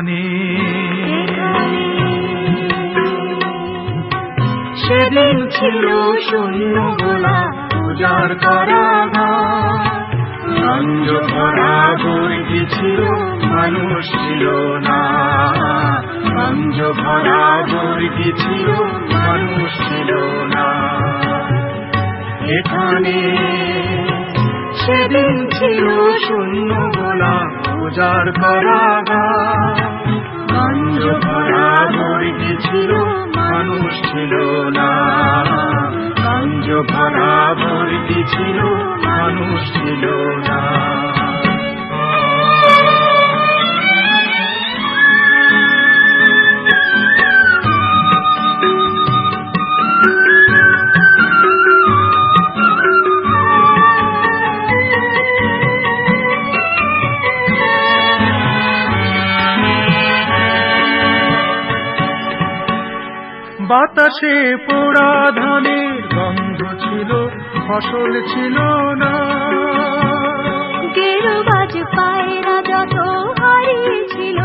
এখানে। সেদিন ছিল শূন্য গোলা পূজার কারাগার। ভরা বইটি ছিল মানুষ ছিল না। অঞ্জ ভরা বইটি ছিল মানুষ ছিল না। এখানে সেদিন ছিল শূন্য গোলা উজাড় করা গঞ্জ ভরা বর্গি ছিল মানুষ ছিল না। গঞ্জ ভরা বর্গি ছিল মানুষ ছিল না। বাতাসে পোড়া ধানের গন্ধ ছিল ফসল ছিল না। গেরুবাজ পায়রা যত হারিয়েছিল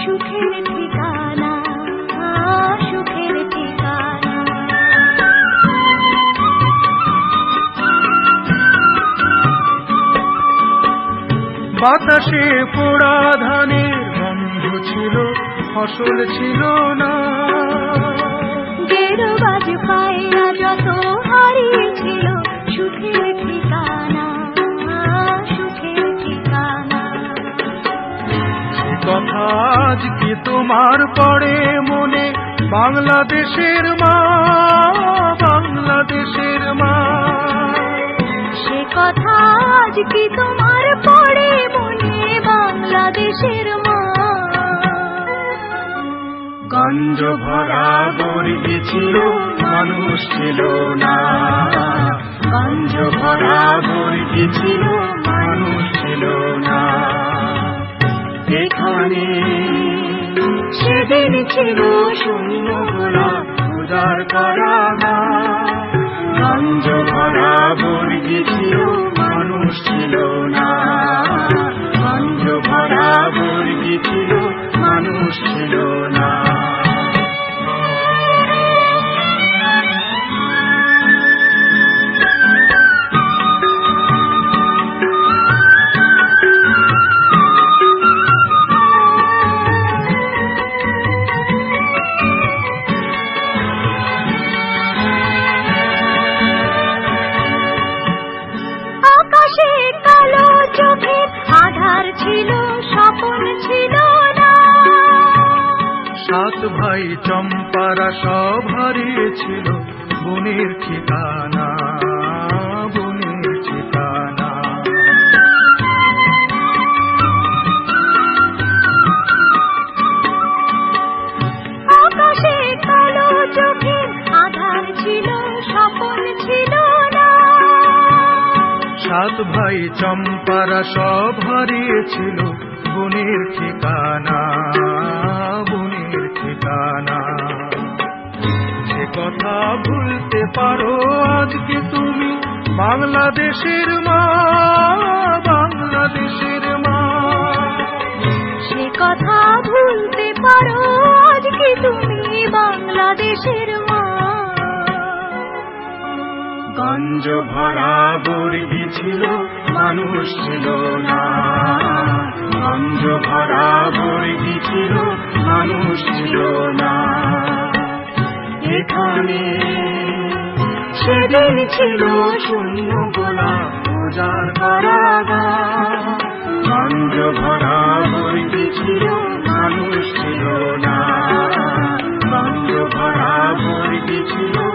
সুখের ঠিকানা সুখের ঠিকানা। বাতাসে পোড়া ধানের গন্ধ ছিল ফসল ছিল না। গেরুবাজ পায়রা যত হারিয়েছিল সুখের ঠিকানা সুখের ঠিকানা। কথা আজ কি তোমার পড়ে মনে বাংলাদেশের মা বাংলাদেশের মা। সে কথা আজ কি তোমার পড়ে মনে বাংলাদেশের মা। গঞ্জ ভরা বর্গি ছিল, মানুষ ছিল না। গঞ্জ ভরা বর্গি ছিল, মানুষ ছিল না। এখানে সেদিন ছিল শূন্য গোলা উজাড় করা গঞ্জ ভরা ভাই চম্পারা সব হারিয়েছিল। বনের ঠিকানা বনের ঠিকানা। আকাশে কালো চোখে আধার ছিল স্বপন ছিল সাত ভাই চম্পারা সব হারিয়েছিল বনের ঠিকানা। ঠিকানা সে কথা ভুলতে পারো আজকে তুমি বাংলাদেশের মা বাংলাদেশের মা। সে কথা ভুলতে পারো আজকে তুমি বাংলাদেশের মা। গঞ্জ ভরা বর্গি ছিল মানুষ ছিল না। গঞ্জ ভরা ভরিটি ছিল মানুষ ছিল না। এখানে সেদিন ছিল শূন্য গোলা পূজার কারাগা গঞ্জ ভরা ভরিটি ছিল মানুষ ছিল না। গঞ্জ ভরা ভরিটি ছিল